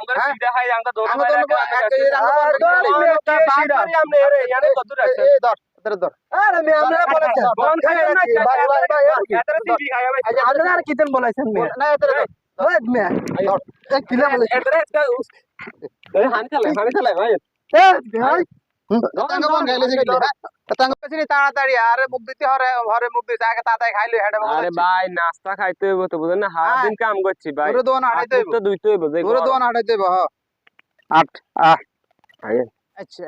আমরা হ্যাঁ? সিধা হাই আমরা দোনো আমরা ভাই দোনো ভাই, একটা এর আমরা আর দোনো ভাই, দোনো একটা ভাই, বাদ সিধা। করি আমরা এর ইয়ানে কত রাখছে এই ধর ধর ধর আরে আমি আপনারা বলেছেন বন খাই না ভাই, ভাই, ভাই, এই কি? এতরে সিধি খাই ভাই আচ্ছা, আপনারা আর কিতেন বলাইছেন মেয়ে না এতরে ধর ওই মেয়ে এ কিলা বলাইছেন এতরে একটা এই হ্যাঁ তাড়াতাড়ি আরে মুখ দিতে হরে হরে মুখ দিতে আগে তাড়াতাড়ি খাইলে হেডে আরে ভাই নাস্তা খাইতে হইব তো বুঝেন না? সারা দিন কাম করছি ভাই। পুরো দোয়ান হাঁটাইতে হইব। তো দুইতে হইব যে পুরো দোয়ান হাঁটাইতে হইব হ্যাঁ আট আ আচ্ছা।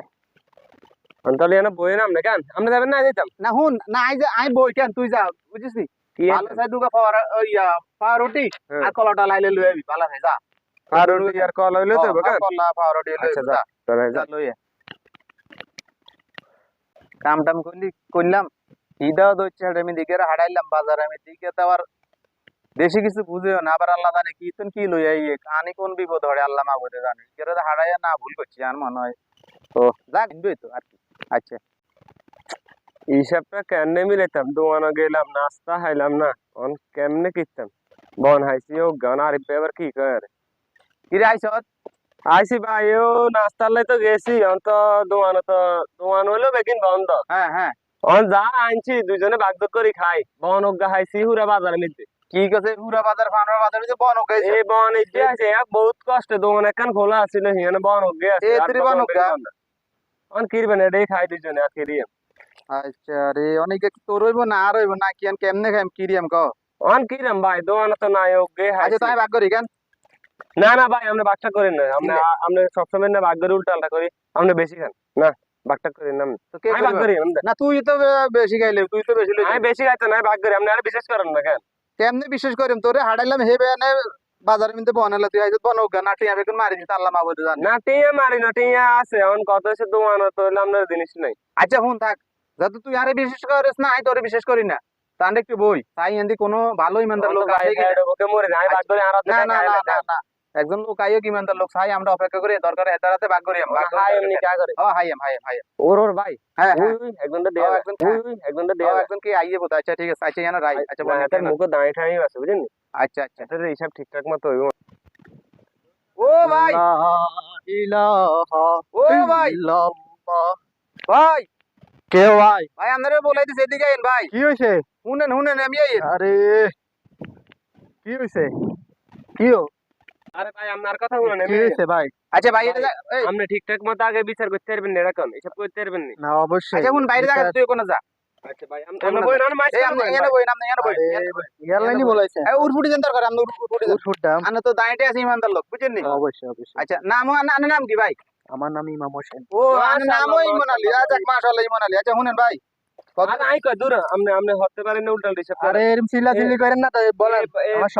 অন্তলে না বই নাম না কেন আমরা যাবেন না যেতাম না হুন না আই আই বই কেন তুই যা বুঝিস কি ভালো সাই দুগা পাওয়ার ইয়া পাওয়ার রুটি হ্যাঁ। আর কলাটা লাইলে লই আবি ভালো সাই যা। আর রুটি আর কল হইল তো কেন? কলা পাওয়ার লই আচ্ছা, যা তাহলে যা। লই। কাম টাম করলি করলাম ইদাও দইছে হাড়ে আমি দিকে হাড়াইলাম বাজার আমি দিকে তো আবার বেশি কিছু বুঝেও না আবার আল্লাহ জানে কি তুন কি লই আইয়ে কানি কোন বিপদ হড়ে আল্লাহ মা বলে জানে দিকে তো হাড়াইয়া না ভুল করছি আর মনে হয় ও যা কিনবই তো আর কি আচ্ছা হিসাবটা কেমনে মিলাইতাম দোয়ানো গেলাম নাস্তা খাইলাম না অন কেমনে কিতাম বন হাইছি ও গান আর এবার কি করে কি রে আইছ আইসি ভাই ও নাস্তার লাই তো গেছি অন তো দোয়ানো তো দোয়ান হইল বেকিন বন্ধ। হ্যাঁ হ্যাঁ। অন যা আনছি দুজনে ভাগ করে খাই। বন অজ্ঞা খাইছি হুরা বাজার মিলতে কি কছে পুরা বাজার ফানরা বাজার যে বন গাইছে এই বন ইতি আছে এক বহুত কষ্টে দোকান একখান খোলা আছিল হিয়ানে বন অজ্ঞে আছে এ আর বন অজ্ঞা? অন কিরবেন এটাই খাই দুজনে কিরিয়াম আচ্ছা রে অনেকে কি তোর হইব না আর হইব না কি কেমনে খাইম কি রিয়াম কও? অন কিরাম ভাই দোকান তো নাই অজ্ঞে আচ্ছা তাই ভাগ করি কেন? না না ভাই আমরা বাগটা করি না। আমরা আমরা সবসময় না বাগ করে উল্টালটা করি আমরা বেশি খান না আমি করি তুই তো বেশি খাইলে তুই তো বেশি আমি বেশি খাইতে না বাগ করি আপনি আর বিশেষ করেন না কেন? কেমনে বিশেষ করিম? তোরে হাড়াইলাম হে বেয়ানে বাজারে মিনতে বনালে তুই আইজ বন গা না টিয়া বেকুন মারি দিতে আল্লাহ মাবুদ জান। না টিয়া মারি না টিয়া আছে এখন কত তো জিনিস নাই। আচ্ছা হুন থাক। যাতে তুই আরে বিশেষ করিস না আই তোরে বিশেষ করি না। তাহলে একটু বই। তাই এন্দি কোনো ভালো ইমানদার লোক আছে ওকে মরে না আমি বাগ করি আর না না না না না। একজন লোক আইও কি ইমানদার লোক? চাই আমরা অপেক্ষা করি দরকার হেতারাতে ভাগ করি আমরা। হাই এমনি কা করে। ও হাইম হাইম হাইম ওর ওর ভাই? হ্যাঁ হ্যাঁ। একজনটা দেয়া। একজন একজনটা দেয়া একজন কি? আইয়ে বোধ আচ্ছা ঠিক আছে আচ্ছা জানা রাই আচ্ছা বল না, এটার মুখে দাঁড়িয়ে ঠাঁড়িয়ে আছে বুঝলেন আচ্ছা আচ্ছা। এটার হিসাব ঠিকঠাক মতো হইব। ও ভাই! ইলাহা ও ভাই! ভাই! কে ভাই ভাই আপনারা বলাই দিছে এদিকে আইন ভাই। কি হইছে? শুনেন শুনেন আমি আইন আরে কি হইছে? কি হো? আরে ভাই আপনার কথা বলেন কি হইছে ভাই? আচ্ছা ভাই এটা আপনি ঠিকঠাক মতো আগে বিচার করতে পারবেন না এরকম এসব করতে পারবেন না। না অবশ্যই। আচ্ছা শুন বাইরে জায়গা তুই কোন যা। আচ্ছা ভাই আমরা আমরা বই না মাইস আপনি এনে বই আপনি এনে বই ইয়ার লাইনই বলাইছে। এই উড়ফুটি দেন দরকার আপনি উড়ফুটি দেন উঠুটাম তো দাঁড়িয়ে আছে ইমানদার লোক বুঝছেন নি? অবশ্যই অবশ্যই। আচ্ছা নাম আনা নাম কি ভাই? আমার নাম ইমাম হোসেন। ও নামও ইমন আলী আচ্ছা মাশাআল্লাহ ইমন আলী আচ্ছা শুনেন ভাই। আর করেন না তাই বলেন আমার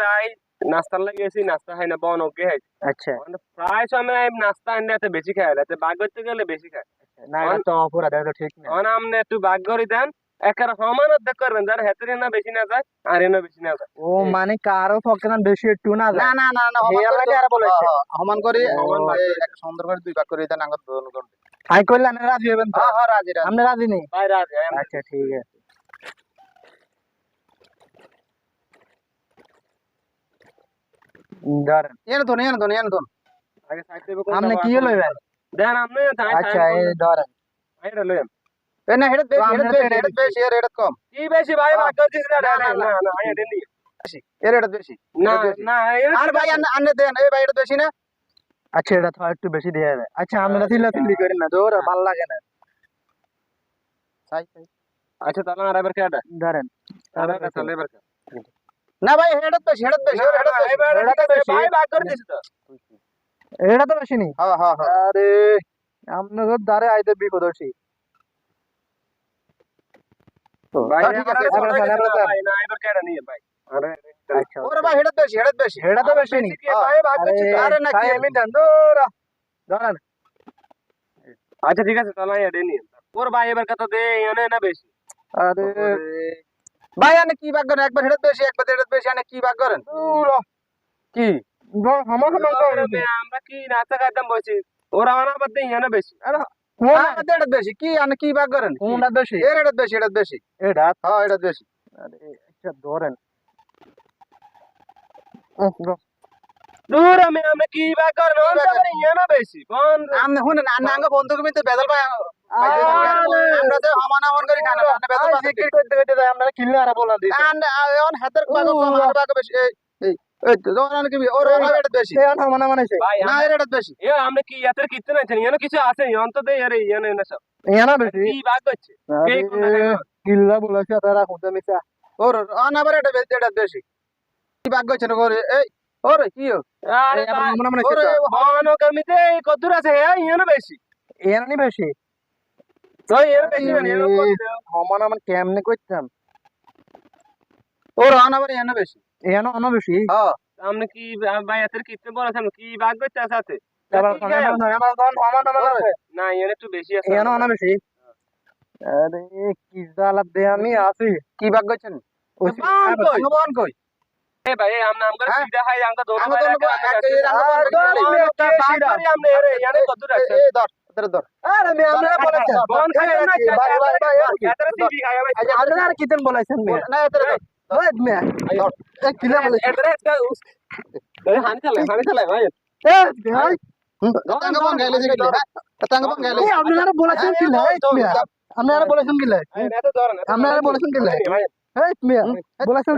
যাই নাস্তার লাগে গেছি নাস্তা খাই না বন ওকে খাই আচ্ছা। মানে প্রায় সময় আমি নাস্তা আনলে এত বেশি খাই এত বাগ করতে গেলে বেশি খাই না এটা তো অপরাধ এটা ঠিক না। এখন আপনি একটু বাগ করে দেন একার সমান অর্ধেক করবেন যার হেতরে না বেশি না যায় আর এনে বেশি না যায়। ও মানে কারও পক্ষে না বেশি একটু না না যায় না না না এই আল্লাহ আর বলেছে। সমান করে সমান ভাগ এই, এক সুন্দর করে দুই ভাগ করে দেন আঙ্গত দোন করে আই কইলা না রাজি হবেন তো? হ্যাঁ হ্যাঁ রাজি রাজি। আপনি রাজি নেই বাইরে আছে আচ্ছা ঠিক আছে। ধরেন এনে তো এনে তো এনে তো আগে সাইতে আপনি কি লইবেন দেন আপনি তাই আচ্ছা এই ধরেন আইরা লইম এই না হেডত বেশি তো হেডত আমরা বেশি তো হেডত বেশি এর হেডত কম কি বেশি ভাই হ্যাঁ। বাগ করছিস না না, না না, না না আইরা দেন এর হেডত বেশি না এটা বেশি। না আর ভাই আন্নে আন্নে দেন এই ভাই হেডত বেশি না আচ্ছা এটা তো একটু বেশি দিয়ে যাবে আচ্ছা আমরা চিল্লা চিল্লি করেন না জোর ভালো লাগে না সাই আচ্ছা তাহলে আর এবার কেডা ধরেন আর এবার তাহলে এবার না ভাই হেডত বেশি হেডত বেশি হেডত বেশি এবার তো বেশি। ভাই বাগ করে দিছ তো। এটা তো বেশি নেই হ্যাঁ হ্যাঁ। আরে আপনাদের দ্বারে আইতে বিপদ হচ্ছে ভাই ঠিক আছে, এবার এবার এবার এবার এবার। ভাই না এবার কেডা নিয়ে ভাই। আরে আচ্ছা ওরে ভাই হেডত বেশি হেডত বেশি। এটা বেশি নেই ভাই বাগ করছিস আরে না, কি- আমি জান দূর আচ্ছা ঠিক আছে তাহলে নিয়ে ওর ভাই এবার কত দে এনে না বেশি। আরে ভাই আনে কি ভাগ করেন? একবার হেডত বেশি একবার হেডত বেশি আনে কি ভাগ করেন? কি? আমার আমরা কি খাইতাম বসি? ওরা আমার এনে বেশি। বেশি কি আনে কি ভাগ করেন? কোনটা বেশি। এর বেশি বেশি। এটা হ্যাঁ হেডত বেশি। আরে আচ্ছা ধরেন। দূর আমি আমরা কি বা করেন? বেশি বন্ধুকে মিতে বেদল ভাই আরে। আমরা যে হমান হমান করে খানা আন্না বেদল ভাই জিকির করতে করতে তাই আমরা কিনলে আর বলা দিই অন হাতের বাগ আমার বাগ বেশি। এই এই এই তো যখন কি ওর এটা বেশি। সে আর মানে মানে না এর এটা বেশি? কি কিতে আছে না এনা বেশি। কি কে ভাই, বেশি হ্যাঁ কি ভাই দন আমি আছি কি ভাগ গেছেন ওই বান কই? এ ভাই আমরা আমরা হ্যাঁ? সিধা দোনো ভাই দোনো ভাই এই ধর। ধর ধর আরে আমি আমরা বলেছি বন খাই না ভাই ভাই ভাই ইয়াতের টিভি খাই ভাই আপনারা আর কিতেন বলেছেন মিয়া না এতে ধর ওই মিয়া এ কিলা বলে এদরে একটা এ হানি চালাই হানি চালাই ভাই এ ভাই তাঙ্গ বন গাইলে যে কি তাঙ্গ বন গাইলে আপনারা বলেছেন কি লাই আপনারা বলেছেন কি লাই আপনারা বলেছেন এই বলেছেন